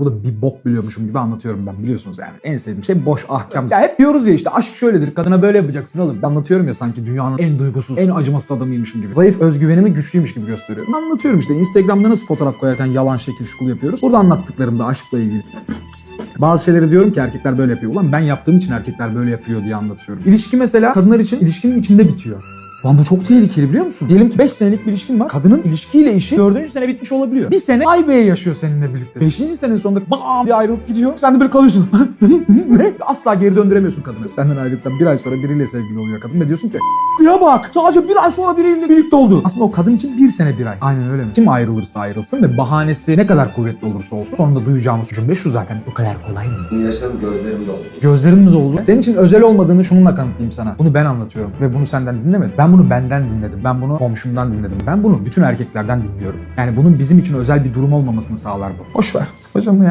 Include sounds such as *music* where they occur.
Bu da bir bok biliyormuşum gibi anlatıyorum ben biliyorsunuz yani. En sevdiğim şey boş ahkam. Ya hep diyoruz ya işte aşk şöyledir. Kadına böyle yapacaksın oğlum. Ben anlatıyorum ya sanki dünyanın en duygusuz, en acımasız adamıymışım gibi. Zayıf özgüvenimi güçlüymüş gibi gösteriyorum. Anlatıyorum işte Instagram'da nasıl fotoğraf koyarken yalan şekil şukul yapıyoruz. Burada anlattıklarım da aşkla ilgili. Bazı şeyleri diyorum ki erkekler böyle yapıyor. Ulan ben yaptığım için erkekler böyle yapıyor diye anlatıyorum. İlişki mesela kadınlar için ilişkinin içinde bitiyor. Lan bu çok tehlikeli biliyor musun? Diyelim ki 5 senelik bir ilişkin var. Kadının ilişkiyle işi 4. sene bitmiş olabiliyor. Bir sene ay beye yaşıyor seninle birlikte. 5. senenin sonunda bam diye ayrılıp gidiyor. Sen de böyle kalıyorsun. *laughs* ne? Asla geri döndüremiyorsun kadını. Senden ayrıldıktan bir ay sonra biriyle sevgili oluyor kadın ve diyorsun ki ya bak sadece bir ay sonra biriyle birlikte oldu. Aslında o kadın için bir sene bir ay. Aynen öyle mi? Kim ayrılırsa ayrılsın ve bahanesi ne kadar kuvvetli olursa olsun sonunda duyacağımız cümle şu zaten. O kadar kolay mı? Yaşadım gözlerim doldu. Gözlerin mi doldu? Senin için özel olmadığını şununla kanıtlayayım sana. Bunu ben anlatıyorum ve bunu senden dinlemedim. Ben bunu benden dinledim. Ben bunu komşumdan dinledim. Ben bunu bütün erkeklerden dinliyorum. Yani bunun bizim için özel bir durum olmamasını sağlar bu. Boş ver. Canını ya.